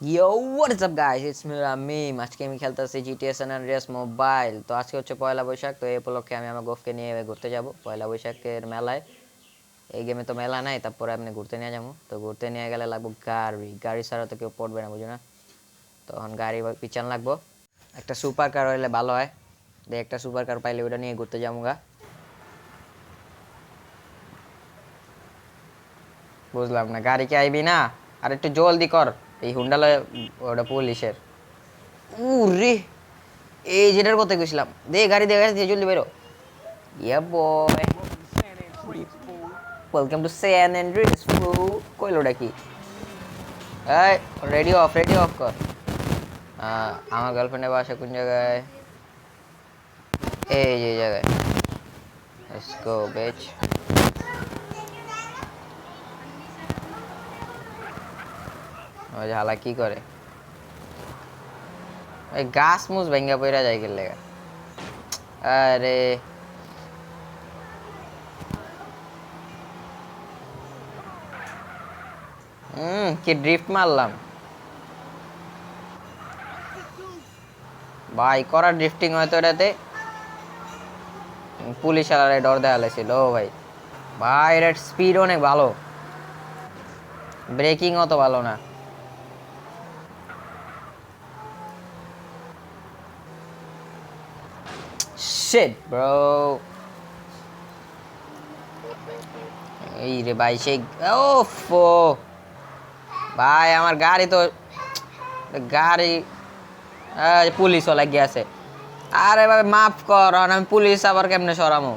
Yo what's up guys it's me Ramim আজকে আমি খেলতেছি জিটিএস সান আন্ড্রিয়াস মোবাইল তো আজকে হচ্ছে পয়লা বৈশাখ, তো এই উপলক্ষে আমি আমার গোফকে নিয়ে ঘুরতে যাব। পয়লা বৈশাখের মেলায়। এই গেমে তো মেলা নাই, তারপরে আপনি ঘুরতে নিয়ে যাব। তো ঘুরতে নিয়ে গেলে লাগবো গাড়ি। গাড়ি ছাড়া তো কেউ পড়বে না, বুঝো না? তখন গাড়ি পিছন লাগবো। একটা সুপার কার হইলে ভালো হয়। দেখ একটা সুপার কার পাইলে ওটা নিয়ে ঘুরতে যাব গা। বুঝলাম না, গাড়ি কি আইবি না? আর একটু জলদি কর, এই হুন্ডালে ওটা পুলিশের। উরে, এই যেটার কথা গেছিলাম দে গাড়ি দে গাড়ি দে, জলদি বেরো yeah boy welcome to San Andreas flu কইলো কি এই রেডি অফ রেডি অফ কর। আমার গার্লফ্রেন্ডের বাসা কোন জায়গায়? এই যে জায়গায়। লেটস গো বিচ ওই যে কি করে? ওই গাছ মুছ ভেঙ্গা পইরা যায় গেলে আরে। হুম কি ড্রিফট মারলাম। ভাই, করা ড্রিফটিং হয়তো এটাতে। পুলিশ আলারে ডর দেওয়া ছিল ভাই। ভাই, এটার স্পিড অনেক ভালো। ব্রেকিং অত ভালো না। Shit, bro. এই রে ভাই সেই ওফ। ভাই আমার গাড়ি তো গাড়ি পুলিশ লাগিয়ে আছে। আরে ভাই মাফ কর আমি পুলিশ আবার কেমনে সরামো?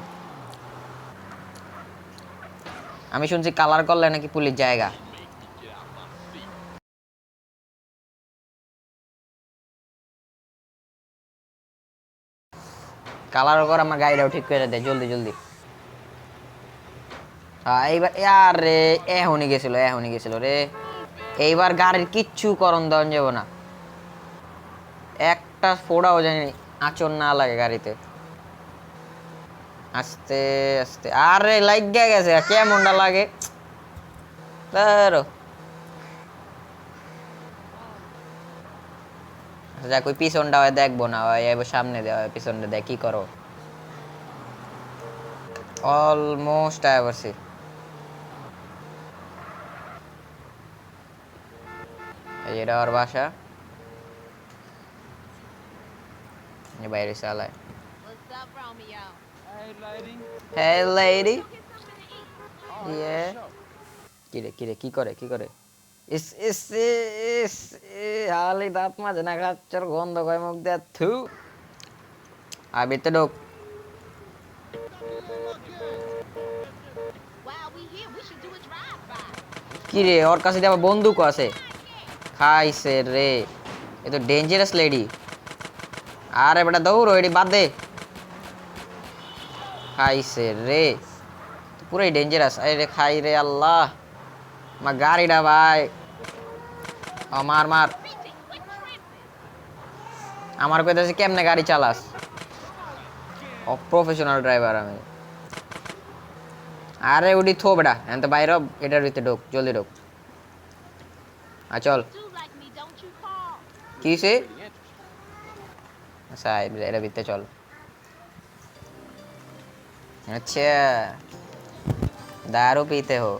আমি শুনছি কালার করলে নাকি পুলিশ জায়গা। কালার কর, আমার গাড়িটাও ঠিক করে দে, জলদি জলদি। এইবার আর রে এখনই গেছিল এখনই গেছিল রে। এইবার গাড়ির কিচ্ছু করণ দেওয়া যাব না। একটা ফোড়াও জানি আচর না লাগে গাড়িতে। আস্তে আস্তে, আরে লাইক গেছে, কেমনটা লাগে? ধরো। যাক ওই পিছনটা হয় দেখব না ওই এবার সামনে দেওয়া হয় পিছনটা দেখ কি করো অলমোস্ট আয় পারছি এই এটা ওর বাসা বাইরে চালায় What's up, Romeo? Hey lady Get something to eat. Yeah. কি রে কি রে কি করে কি করে ইস ইস ইস হালি দাঁত মাঝে না খাচ্ছর গন্ধ কয় মুখ দে থু। আর ভিতরে ঢোক। কি রে, ওর কাছে দিয়ে আবার বন্দুকও আছে। খাইছে রে। এ তো ডেঞ্জারাস লেডি আরে বেটা, দৌড়ো এটি বাদ দে। খাইছে রে। পুরাই ডেঞ্জারাস আরে খাই রে আল্লাহ। আমার গাড়িটা ভাই। মার মার। আমার কইতাছে কেমনে গাড়ি চালাস? প্রফেশনাল ড্রাইভার আমি। আরে উডি থো বেটা এত বাইর এটার ভিতরে ঢোক, জলদি ঢোক। আর চল। কি সে আচ্ছা এটা ভিতরে চল। আচ্ছা দারু পিতে হো।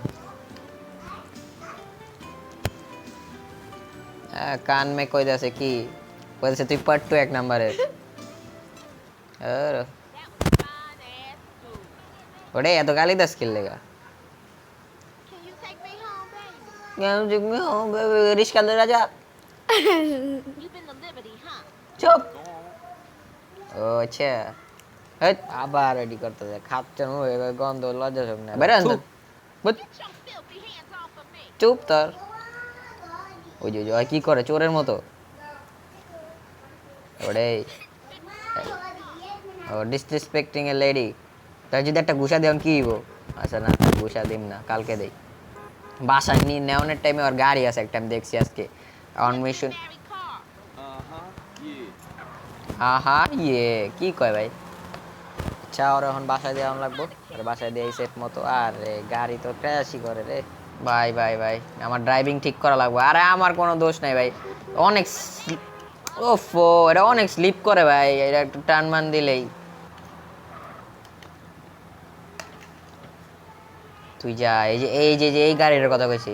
কান মে কই যাচ্ছে কি বলছে তুই পট্টু এক নম্বরের আর That was fine ass food. ওরে এত গালি Das কিনলেগা Can you take me home, baby? রিস্কা দে রাজা You've been to Liberty, huh? চুপ ও আচ্ছা হেৎ, আবার রেডি করতে যায় খাচ্ছে নো এবার গন্ধ লজ্জা সব না বেরেন Get your filthy hands off of me. চুপ তোর ওই যে ওই যে, কি করে? চোরের মতো। ওরে। ও ডিসরেসপেক্টিং এ লেডি তার যদি একটা ঘুষা দেন কি হইব? আচ্ছা না ঘুষা দিম না কালকে দেই। বাসায় নিয়ে নেওয়ানোর টাইমে ওর গাড়ি আছে একটা আমি দেখছি আজকে। অন মিশন আহা ইয়ে কি কয় ভাই? আচ্ছা ওর এখন বাসায় দেওয়া লাগবো। আর বাসায় দিয়ে সেট মতো। আর গাড়ি তো ক্র্যাশই করে রে। ভাই ভাই ভাই, আমার ড্রাইভিং ঠিক করা লাগবে। আরে আমার কোনো দোষ নাই ভাই। অনেক ওফো, এটা অনেক স্লিপ করে ভাই, এটা একটু টান মান দিলেই। তুই যা, এই যে এই যে, এই গাড়িটার কথা কইছি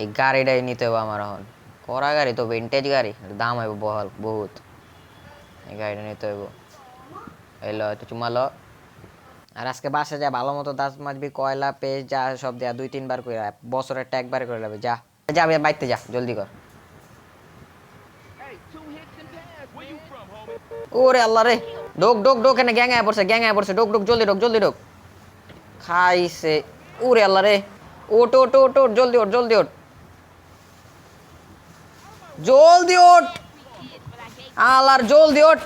এই গাড়িটাই নিতে হবে আমার এখন। করা গাড়ি তো ভিন্টেজ গাড়ি দাম হইব বহল, বহুত। এই গাড়িটা নিতে হইব। এলো একটু চুমালো আর আজকে বাসে যা ভালো মতো দাঁত মাজবি কয়লা পেস্ট যা সব দেয়া দুই তিনবার করে বছরে একটা একবার করে নেবে যা। যা বাইতে যা জলদি কর। ওরে আল্লাহ রে ডোক ডোক ডোক এনে গ্যাং আয় পড়ছে গ্যাং আয় পড়ছে ডোক ডোক জলদি ডোক জলদি ডোক খাইছে ওরে আল্লাহ রে ওট ওট ওট ওট জলদি ওঠ জলদি ওঠ। জলদি ওঠ আল্লাহর জলদি ওঠ।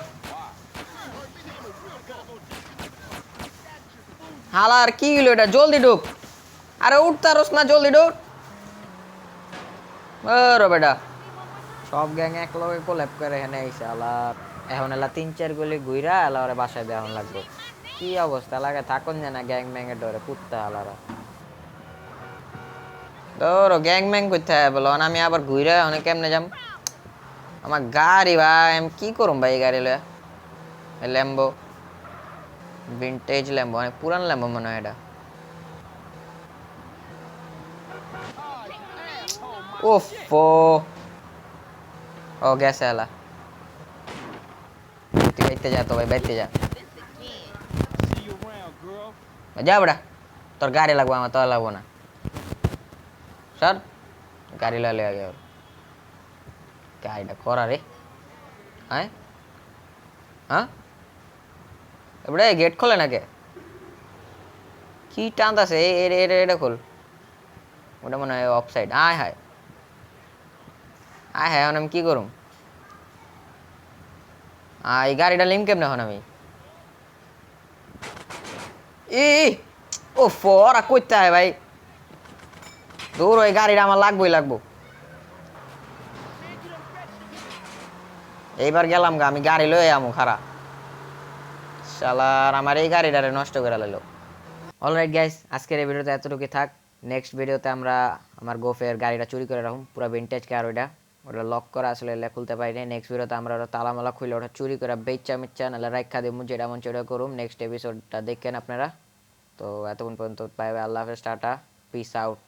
হালার, কি হলো এটা? জলদি ঢুক। আরে উঠতারস না জলদি ঢুক। ওরে বেটা। সব গ্যাং এক লগে কোল্যাপ করে এখানে আইছে আলার এখন এলা তিন, চার গুলি ঘুইরা এলা ওরে বাসায় দেওয়ান লাগবে। কি অবস্থা লাগে থাকুন যে না গ্যাং ম্যাং এর ডরে কুত্তা আলারা ধরো, গ্যাং ম্যাং করতে হয় বলো আমি আবার ঘুইরা অনেক কেমনে যাম? আমার গাড়ি ভাই, আমি কি করুম ভাই গাড়ি লয়া? ল্যাম্বো ভিন্টেজ ল্যাম্বো অনেক পুরান ল্যাম্বো মনে হয় এটা। ওফো! ও, গেছে এলা তুই বাইতে যা তো ভাই, বাইতে যা। যা বেটা, তোর গাড়ি লাগবো, আমার তোর লাগবো না। সর, গাড়ি লালে আগে ওর। গাড়িটা করা রে। হ্যাঁ? হ্যাঁ? এবারে গেট খোলে নাকি? কি টান আছে? এর এর এটা খোল। ওটা মনে হয় অফ সাইড আয় হায়। আয় হায়, এখন আমি কি করুম? এই গাড়িটা লিম কেমনে এখন আমি? ই ও ফরা, কইতে হয় ভাই। দূর ওই গাড়িটা আমার লাগবোই লাগবো। এইবার গেলাম গা, আমি গাড়ি লয়ে আমু খারা শালার আমার এই গাড়িটারে নষ্ট করে লাইলো অলরাইট গাইস আজকের এই ভিডিওতে এতটুকু থাক। নেক্সট ভিডিওতে আমরা আমার গোফের গাড়িটা চুরি করে রাখুন পুরো ভিন্টেজ কার ওইটা। ওটা লক করা আসলে এলে খুলতে পারিনি নেক্সট ভিডিওতে আমরা ওটা তালামালা খুলে ওটা চুরি করে বেচা মিচ্ছা নাহলে রাখা দিব যেটা মন সেটা করুম। নেক্সট এপিসোডটা দেখেন আপনারা। তো এতক্ষণ পর্যন্ত বাই আল্লাহ হাফেজ, টাটা পিস আউট